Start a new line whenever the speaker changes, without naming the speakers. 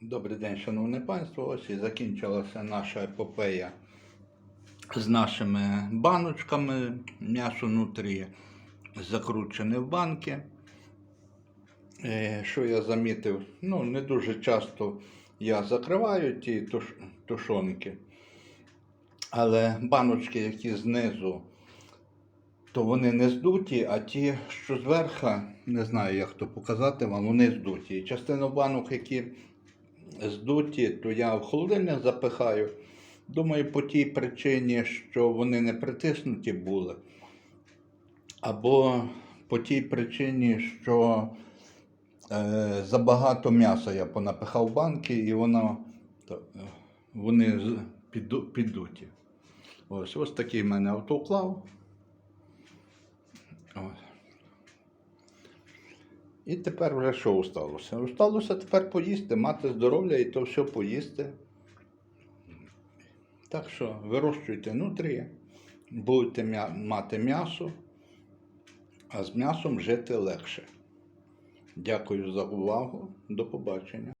Добрий день, шановне панство. Ось і закінчилася наша епопея з нашими баночками. М'ясо внутрі закручене в банки. Е, Що я замітив? Ну, не дуже часто я закриваю ті туш- тушонки. Але баночки, які знизу, то вони не здуті, а ті, що зверху, не знаю, як то показати вам, вони здуті. І частину банок, які здуті, то я в холодильник запихаю. Думаю, по тій причині, що вони не притиснуті були. Або по тій причині, що е, забагато м'яса я понапихав банки, і воно, е, вони підду- піддуті. Ось, ось такий в мене автоклав. І тепер вже що усталося? Осталося тепер поїсти, мати здоров'я і то все поїсти. Так що вирощуйте нутрії, будете мати м'ясо, а з м'ясом жити легше. Дякую за увагу. До побачення.